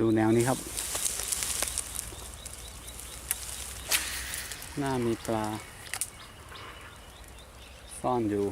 ดูแนวนี้ครับ หน้ามีปลา ซ่อนอยู่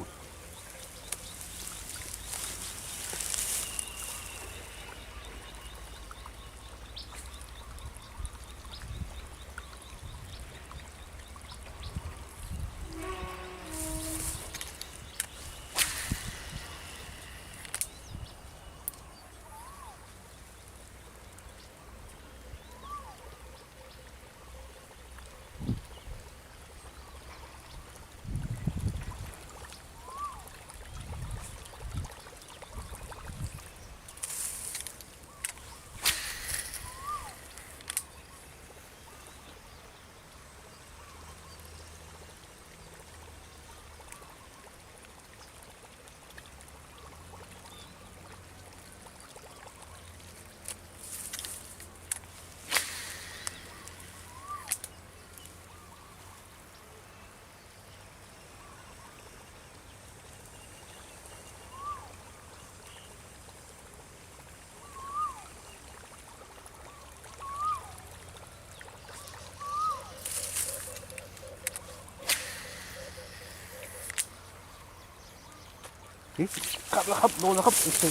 กลับแล้วครับโดนแล้วครับโอ้โห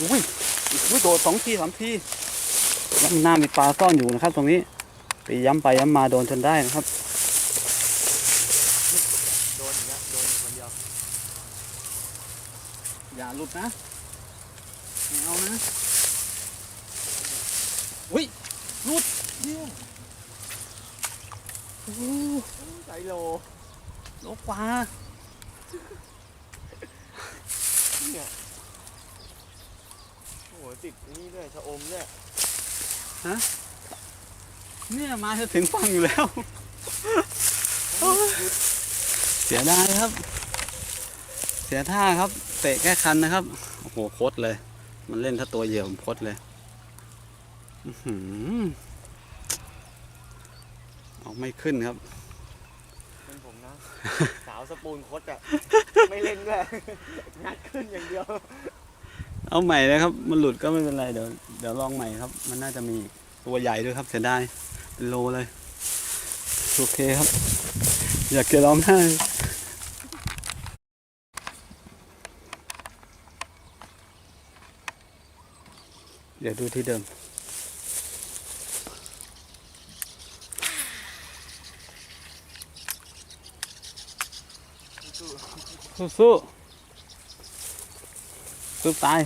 โอ้โหโดดสองทีสามทีแล้วมันน่ามีปลาซ่อนอยู่นะครับ ตรงนี้ไปย้ำไปย้ำมาโดนจนได้นะครับโดนอย่างเงี้ยโดนอยู่คนเดียวอย่าหลุดนะไม่เอานะอุ้ยหลุดเนี่ยโอ้โหไซโลโลกว่า เนี่ยโอ้โหติดนี่ด้วยชะอมเนี่ยเนี่ยมาจะถึงฝั่งอยู่แล้วโอ้ยเสียดายครับ เสียท่าครับ เตะแค่คันนะครับ โอ้โหโคตรเลย มันเล่นถ้าตัวเหยี่ยวผมโคตรเลยอื้อหือออกไม่ขึ้นครับเป็นผมนะ สาวสปูนคดอะ ไม่เล่นด้วยงัดขึ้นอย่างเดียว เอาใหม่นะครับ มันหลุดก็ไม่เป็นไร เดี๋ยวเดี๋ยวลองใหม่ครับ มันน่าจะมีตัวใหญ่ด้วยครับเสียดายเป็นโลเลย โอเคครับ อยากจะร้องไห้เดี๋ยวดูที่เดิม สู้สู้สู้ตาย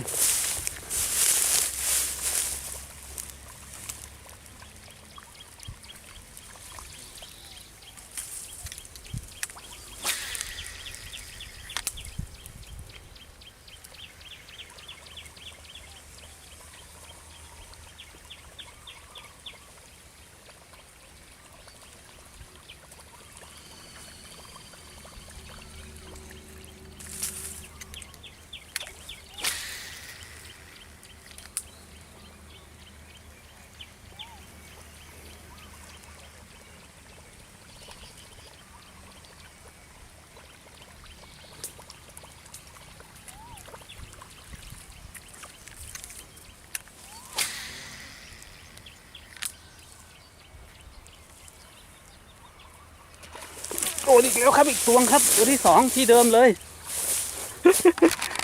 โอ้อีกแล้วครับอีกตัวงครับ ตัวที่สองที่เดิมเลย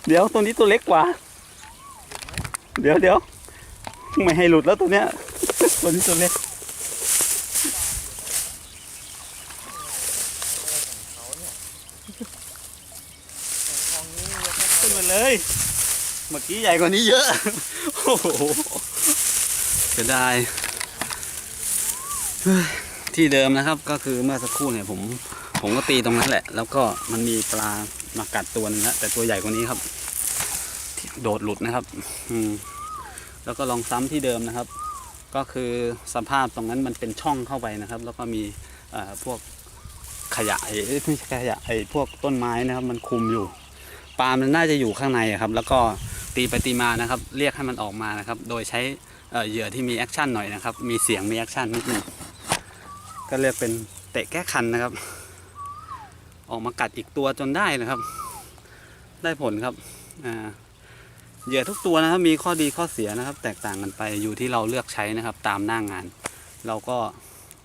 เดี๋ยวตัวนี้ตัวเล็กกว่า เดี๋ยวเดี๋ยวไม่ให้หลุดแล้วตัวเนี้ยตัวนี้ตัวเล็กขึ้นมาเลย เมื่อกี้ใหญ่กว่านี้เยอะ โอ้โหเสียดายเฮ้ยที่เดิมนะครับก็คือเมื่อสักครู่เนี่ยผม ผมก็ตีตรงนั้นแหละ แล้วก็มันมีปลามากัดตัวนึงแล้วแต่ตัวใหญ่กว่านี้ครับ โดดหลุดนะครับ อืม แล้วก็ลองซ้ำที่เดิมนะครับ ก็คือสภาพตรงนั้นมันเป็นช่องเข้าไปนะครับ แล้วก็มีพวกขยะเอ้ไม่ใช่ขยะไอ้พวกต้นไม้นะครับ มันคุมอยู่ปลามันน่าจะอยู่ข้างในครับ แล้วก็ตีไปตีมานะครับ เรียกให้มันออกมานะครับ โดยใช้เหยื่อที่มีแอคชั่นหน่อยนะครับ มีเสียงมีแอคชั่นนิดหนึงก็เรียกเป็นเตะแก้คันนะครับ ออกมากัดอีกตัวจนได้นะครับ ได้ผลครับเหยื่อทุกตัวนะครับมีข้อดีข้อเสียนะครับ แตกต่างกันไปอยู่ที่เราเลือกใช้นะครับ ตามหน้างงาน เราก็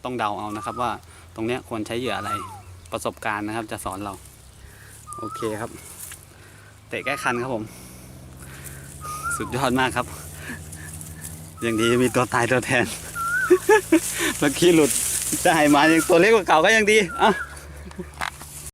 ต้องเดาเอานะครับ ว่าตรงเนี้ยควรใช้เหยื่ออะไรประสบการณ์นะครับ จะสอนเรา โอเคครับ เตะแก้คันครับผม สุดยอดมากครับ อย่างดีมีตัวตายตัวแทนเมื่อกี้หลุดได้มายังตัวเล็กกว่าเก่าก็ยังดีอะ